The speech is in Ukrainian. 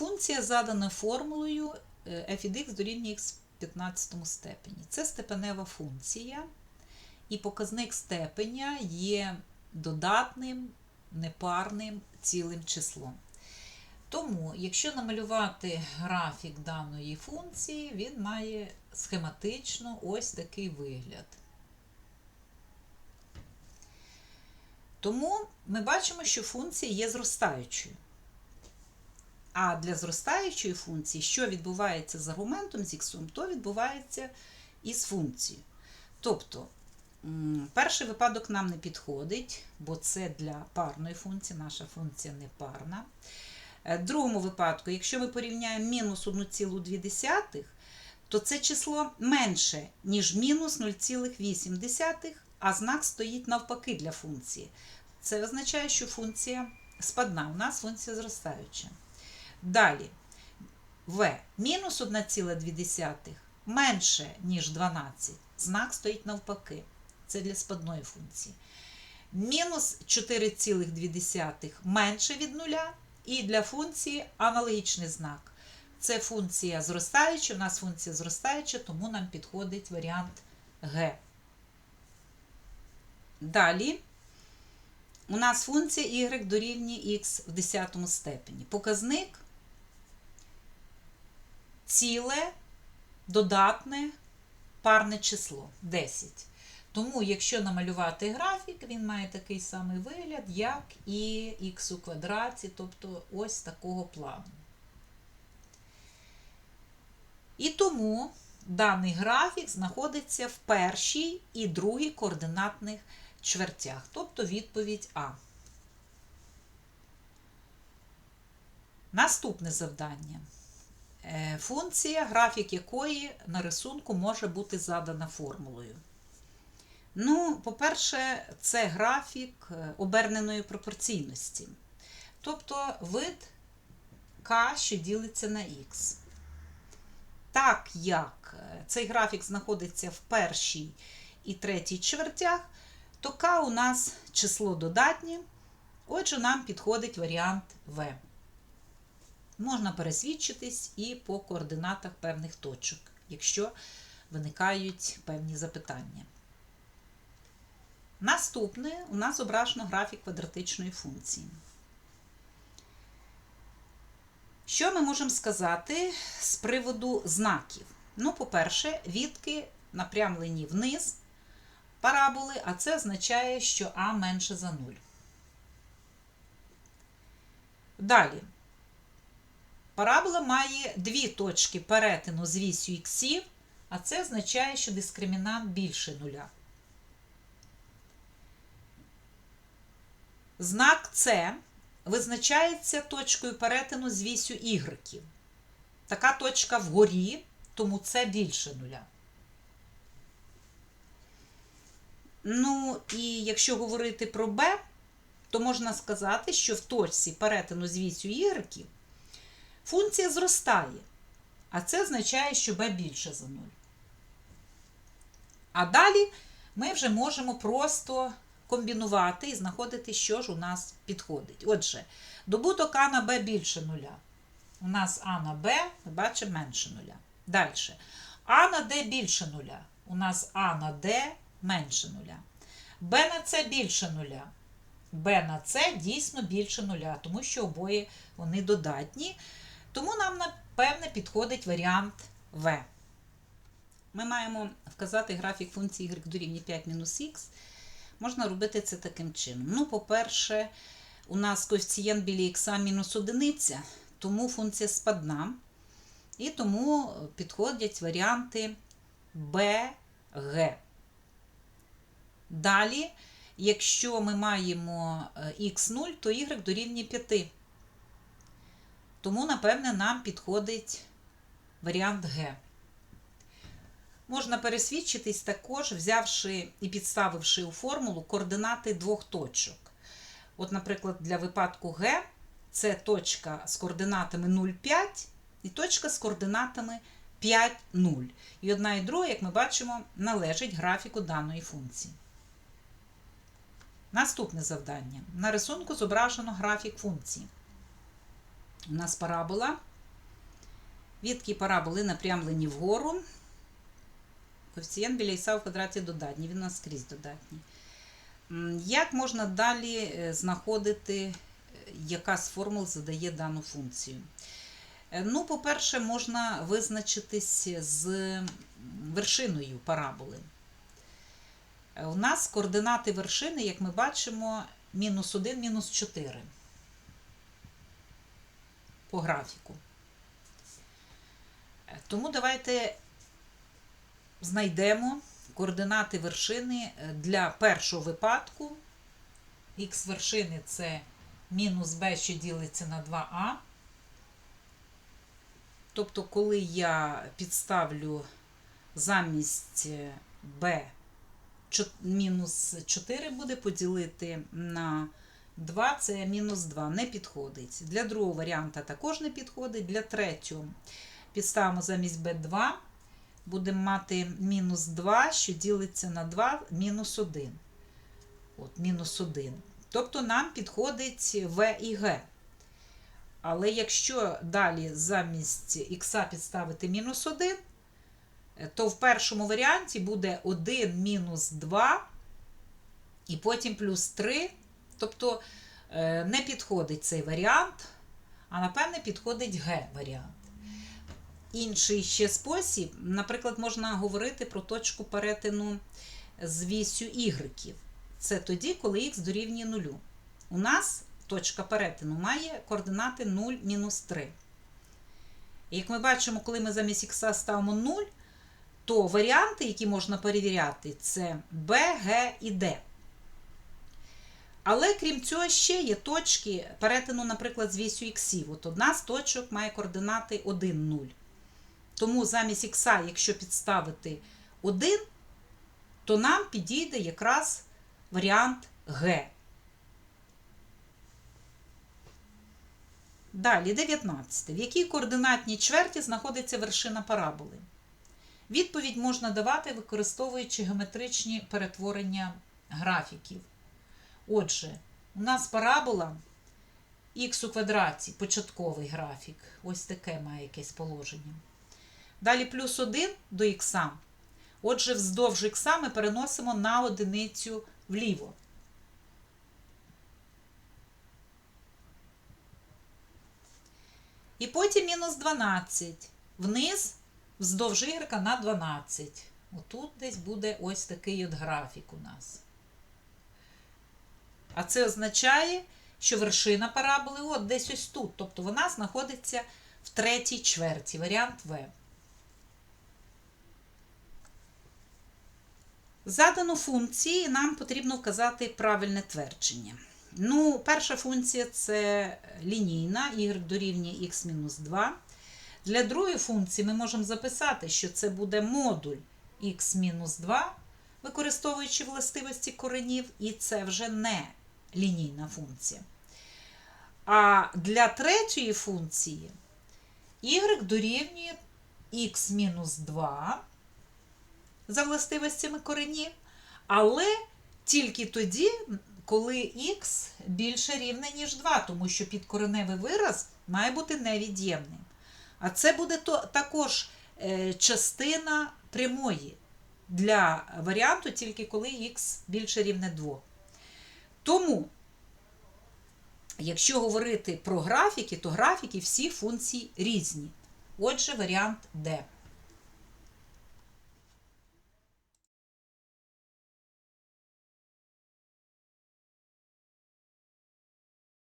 Функція задана формулою е, f від x дорівнює x в 15 степені. Це степенева функція, і показник степеня є додатним, непарним цілим числом. Тому, якщо намалювати графік даної функції, він має схематично ось такий вигляд. Тому ми бачимо, що функція є зростаючою. А для зростаючої функції, що відбувається з аргументом з х, то відбувається і з функцією. Тобто, перший випадок нам не підходить, бо це для парної функції, наша функція не парна. Е, В другому випадку, якщо ми порівняємо мінус 1,2, то це число менше, ніж мінус 0,8, а знак стоїть навпаки для функції. Це означає, що функція спадна, у нас функція зростаюча. Далі в мінус 1,2 менше, ніж 12. Знак стоїть навпаки. Це для спадної функції. Мінус 4,2 менше від нуля. І для функції аналогічний знак. Це функція зростаюча, у нас функція зростаюча, тому нам підходить варіант Г. Далі у нас функція y дорівнює х в 10 степені. Показник ціле, додатне, парне число 10. Тому, якщо намалювати графік, він має такий самий вигляд, як і х у квадраті, тобто ось такого плану. І тому даний графік знаходиться в першій і другій координатних чвертях, тобто відповідь А. Наступне завдання. Е, Функція, графік якої на рисунку може бути задана формулою. Ну, по-перше, це графік е, оберненої пропорційності. Тобто вид К, що ділиться на Х. Так як е, цей графік знаходиться в першій і третій чвертях, то К у нас число додатнє, отже, нам підходить варіант В. Можна пересвідчитись і по координатах певних точок, якщо виникають певні запитання. Наступне у нас зображено графік квадратичної функції. Що ми можемо сказати з приводу знаків? Ну, по-перше, відки напрямлені вниз параболи, а це означає, що А менше за 0. Далі. Парабола має дві точки перетину з вісю іксів, а це означає, що дискримінант більше нуля. Знак С визначається точкою перетину з вісю ігреків. Така точка вгорі, тому це більше нуля. Ну, і якщо говорити про Б, то можна сказати, що в точці перетину з вісю ігреків функція зростає, а це означає, що b більше за 0. А далі ми вже можемо просто комбінувати і знаходити, що ж у нас підходить. Отже, добуток А на Б більше нуля. У нас А на Б, ми бачимо, менше нуля. Далі. А на Д більше нуля. У нас А на Д менше нуля. Б на С більше нуля. Б на С дійсно більше нуля, тому що обоє вони додатні. Тому нам, напевне, підходить варіант В. Ми маємо вказати графік функції y дорівнює 5-х. Можна робити це таким чином. Ну, по-перше, у нас коефіцієнт біля х мінус одиниця, тому функція спадна. І тому підходять варіанти Б, Г. Далі, якщо ми маємо х0, то y дорівнює 5. Тому, напевне, нам підходить варіант Г. Можна пересвідчитись також, взявши і підставивши у формулу координати двох точок. От, наприклад, для випадку Г це точка з координатами 0,5 і точка з координатами 5, 0. І одна і друга, як ми бачимо, належить графіку даної функції. Наступне завдання. На рисунку зображено графік функції. У нас парабола Відки параболи напрямлені вгору. Коефіцієнт біля х в квадраті додатній, він у нас скрізь додатній. Як можна далі е, знаходити, е, яка з формул задає дану функцію? Е, Ну, по-перше, можна визначитись з вершиною параболи. У нас координати вершини, як ми бачимо, мінус 1, мінус 4 по графіку. Е, Тому давайте знайдемо координати вершини е, для першого випадку. Х вершини це мінус b, що ділиться на 2а. Тобто, коли я підставлю замість е, b мінус 4 буде поділити на 2, це мінус 2, не підходить. Для другого варіанта також не підходить. Для третього підставимо замість b2, будемо мати мінус 2, що ділиться на 2, мінус 1. От, мінус 1. Тобто нам підходить v і g. Але якщо далі замість х підставити мінус 1, то в першому варіанті буде 1 мінус 2, і потім плюс 3. Тобто е, не підходить цей варіант, а напевне підходить Г варіант. Інший ще спосіб, наприклад, можна говорити про точку перетину з вісю y. Це тоді, коли х дорівнює 0. У нас точка перетину має координати 0 мінус 3. І як ми бачимо, коли ми замість х ставимо 0, то варіанти, які можна перевіряти, це b, g і d. Але крім цього, ще є точки перетину, наприклад, з вісю іксів. От одна з точок має координати 1, 0. Тому замість ікса, якщо підставити 1, то нам підійде якраз варіант Г. Далі, 19. В якій координатній чверті знаходиться вершина параболи? Відповідь можна давати, використовуючи геометричні перетворення графіків. Отже, у нас парабола х у квадраті, початковий графік. Ось таке має якесь положення. Далі плюс 1 до х. Отже, вздовж х ми переносимо на одиницю вліво. І потім мінус 12. Вниз вздовж y на 12. Отут десь буде ось такий от графік у нас. А це означає, що вершина параболи от десь ось тут. Тобто вона знаходиться в третій чверті, варіант В. Задану функції нам потрібно вказати правильне твердження. Ну, перша функція це лінійна, y дорівнює x-2. Для другої функції ми можемо записати, що це буде модуль x-2, використовуючи властивості коренів, і це вже не лінійна функція. А для третьої функції y дорівнює x-2 за властивостями коренів, але тільки тоді, коли х більше рівне, ніж 2, тому що підкореневий вираз має бути невід'ємним. А це буде також е, частина прямої для варіанту, тільки коли х більше рівне 2. Тому, якщо говорити про графіки, то графіки всі функції різні. Отже, варіант D.